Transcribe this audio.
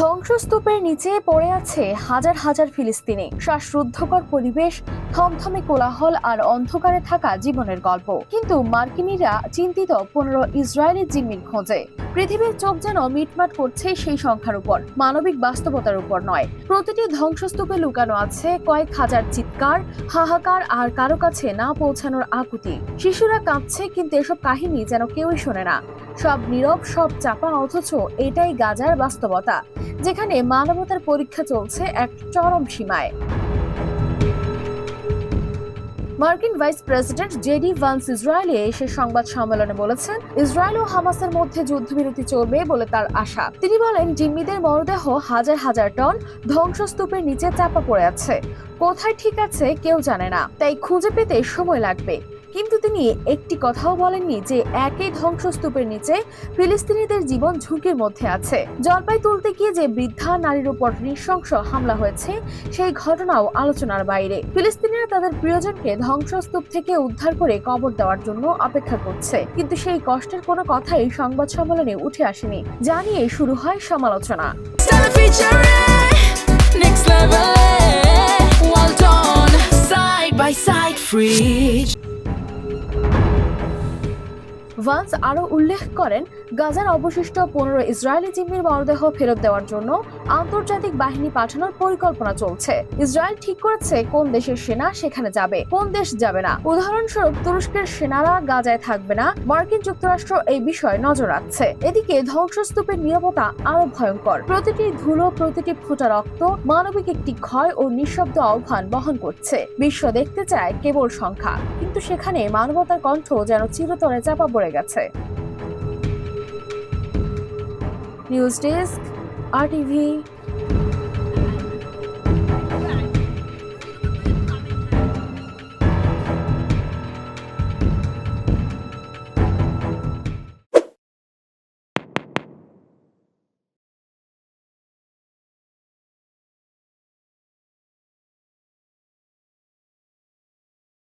ধ্বংসস্তূপের নিচে পড়ে আছে হাজার হাজার ফিলিস্তিনি। শ্বাসরুদ্ধকর পরিবেশ, থমথমে কোলাহল আর অন্ধকারে থাকা জীবনের গল্প। কিন্তু মার্কিনীরা চিন্তিত পনেরো ইসরায়েলি জিম্মির খোঁজে। পৃথিবীর চোখ যেন মিটমাট করছে সেই সংখ্যার উপর, মানবিক বাস্তবতার উপর নয়। প্রতিটি ধ্বংসস্তূপে লুকানো আছে কয়েক হাজার চিৎকার, হাহাকার আর কারও কাছে না পৌঁছানোর আকুতি। শিশুরা কাঁদছে কিন্তু এসব কাহিনী যেন কেউই শোনে না। সব নীরব, সব চাপা, অথচ এটাই গাজার বাস্তবতা। যেখানে মানবতার পরীক্ষা চলছে এক চরম সীমায়। মার্কিন ভাইস প্রেসিডেন্ট জেডি ভান্স ইসরায়েলে এসে সংবাদ সম্মেলনে বলেছেন, ইসরায়েল ও হামাসের মধ্যে যুদ্ধবিরতি চলবে বলে তার আশা। তিনি বলেন, জিম্মিদের মরদেহ হাজার হাজার টন ধ্বংসস্তূপের নিচে চাপা পড়ে আছে। কোথায় ঠিক আছে কেউ জানে না। তাই খুঁজে পেতে সময় লাগবে। কিন্তু তিনি একটি কথাও বলেননি যে একই ধ্বংসস্তূপের নিচে ফিলিস্তিনিদের জীবন ঝুঁকির মধ্যে আছে। জলপাই তুলতে গিয়ে যে বৃদ্ধা নারীর উপর নৃশংস হামলা হয়েছে, সেই ঘটনাও আলোচনার বাইরে। ফিলিস্তিনিরা তাদের প্রিয়জনকে ধ্বংসস্তূপ থেকে উদ্ধার করে কবর দেওয়ার জন্য অপেক্ষা করছে। কিন্তু সেই কষ্টের কোনো কথাই সংবাদ সম্মেলনে উঠে আসেনি। জানিয়ে শুরু হয় সমালোচনা। Free. ভান্স আরও উল্লেখ করেন গাজার অবশিষ্ট পনেরো ইসরায়েলি জিম্মির মরদেহ ফেরত দেওয়ার জন্য আন্তর্জাতিক বাহিনী পাঠানোর পরিকল্পনা চলছে। ইসরায়েল ঠিক করেছে কোন দেশের সেনা সেখানে যাবে, কোন দেশ যাবে না। উদাহরণস্বরূপ, তুরস্কের সেনারা গাজায় থাকবে না। মার্কিন যুক্তরাষ্ট্র এই বিষয়ে নজর রাখছে। এদিকে ধ্বংসস্তূপের নিরাপত্তা আরও ভয়ঙ্কর। প্রতিটি ধুলো, প্রতিটি ফোঁটা রক্ত মানবিক একটি ক্ষয় ও নিঃশব্দ আহ্বান বহন করছে। বিশ্ব দেখতে চায় কেবল সংখ্যা। কিন্তু সেখানে মানবতার কণ্ঠ যেন চিরতরে চাপা পড়ে গেছে। News desk R TV.